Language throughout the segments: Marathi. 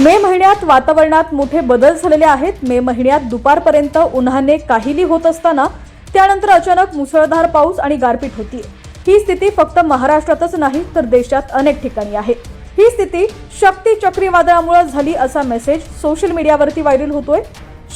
मे महिन्यात वातावरणात मोठे बदल झालेले आहेत. मे महिन्यात दुपारपर्यंत उन्हाने काहिली होत असताना त्यानंतर अचानक मुसळधार पाऊस आणि गारपीट होती. ही स्थिती फक्त महाराष्ट्रातच नाही तर देशात अनेक ठिकाणी आहे. ही स्थिती शक्ती चक्रीवादळामुळे झाली असा मेसेज सोशल मीडियावरती व्हायरल होतोय.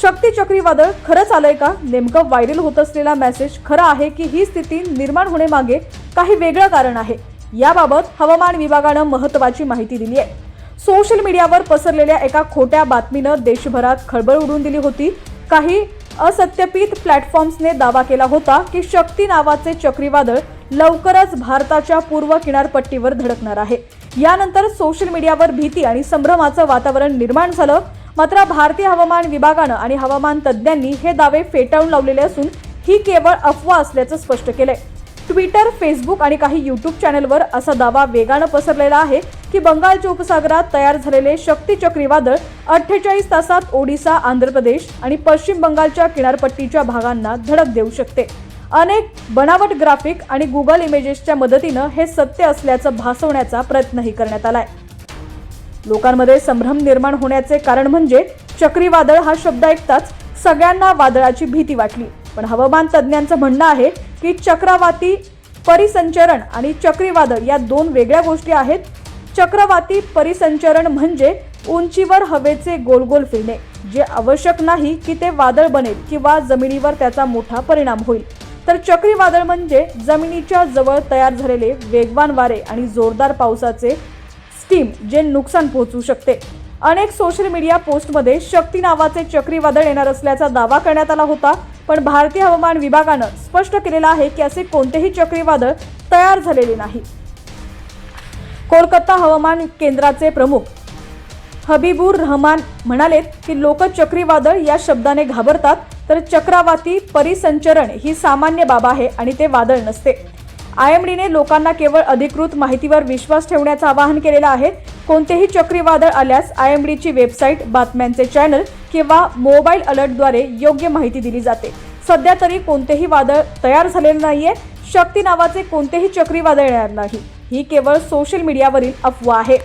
शक्ती चक्रीवादळ खरंच आलंय का? नेमकं व्हायरल होत असलेला मेसेज खरा आहे की ही स्थिती निर्माण होण्यामागे काही वेगळं कारण आहे? याबाबत हवामान विभागानं महत्त्वाची माहिती दिली आहे. सोशल मीडियावर पसरलेल्या एका खोट्या बातमीनं देशभरात खळबळ उडून दिली होती. काही असत्यपित प्लॅटफॉर्म्सने दावा केला होता की शक्ती नावाचे चक्रीवादळ लवकरच भारताच्या पूर्व किनारपट्टीवर धडकणार आहे. यानंतर सोशल मीडियावर भीती आणि संभ्रमाचं वातावरण निर्माण झालं. मात्र भारतीय हवामान विभागानं आणि हवामान तज्ज्ञांनी हे दावे फेटाळून लावलेले असून ही केवळ अफवा असल्याचं स्पष्ट केलंय. ट्विटर फेसबुक आणि काही यूट्यूब चॅनलवर असा दावा वेगानं पसरलेला आहे की बंगालच्या उपसागरात तयार झालेले शक्ती चक्रीवादळ अठ्ठेचाळीस तासात ओडिसा आंध्र प्रदेश आणि पश्चिम बंगालच्या किनारपट्टीच्या भागांना धडक देऊ शकते. अनेक बनावट ग्राफिक आणि गुगल इमेजेसच्या मदतीनं हे सत्य असल्याचं भासवण्याचा प्रयत्नही करण्यात आलाय. लोकांमध्ये संभ्रम निर्माण होण्याचे कारण म्हणजे चक्रीवादळ हा शब्द ऐकताच सगळ्यांना वादळाची भीती वाटली. पण हवामान तज्ज्ञांचं म्हणणं आहे की चक्रवाती परिसंचरण आणि चक्रीवादळ या दोन वेगळ्या गोष्टी आहेत. चक्रवाती परिसंचरण म्हणजे उंचीवर हवेचे गोलगोल फिरणे जे आवश्यक नाही की ते वादळ बनेल किंवा जमिनीवर त्याचा मोठा परिणाम होईल. तर चक्रीवादळ म्हणजे जमिनीच्या जवळ तयार झालेले वेगवान वारे आणि जोरदार पावसाचे स्टीम जे नुकसान पोहोचू शकते. अनेक सोशल मीडिया पोस्टमध्ये शक्ती नावाचे चक्रीवादळ येणार असल्याचा दावा करण्यात आला होता. पण भारतीय हवामान विभागानं स्पष्ट केलेलं आहे की असे कोणतेही चक्रीवादळ तयार झालेले नाही. कोलकाता हवामान केंद्राचे प्रमुख हबीबूर रहमान म्हणालेत की लोक चक्रीवादळ या शब्दाने घाबरतात तर चक्रावाती परिसंचरण ही सामान्य बाब आहे आणि ते वादळ नसते. आय एम डीने लोकांना केवळ अधिकृत माहितीवर विश्वास ठेवण्याचं आवाहन केलेलं आहे कोणतेही चक्रीवादळ आल्यास आय एम डीची वेबसाईट बातम्यांचे चॅनल किंवा मोबाईल अलर्टद्वारे योग्य माहिती दिली जाते. सध्या तरी कोणतेही वादळ तयार झालेलं नाहीये. शक्ती नावाचे कोणतेही चक्रीवादळ येणार नाही. ही केवळ सोशल मीडियावरील अफवा आहे.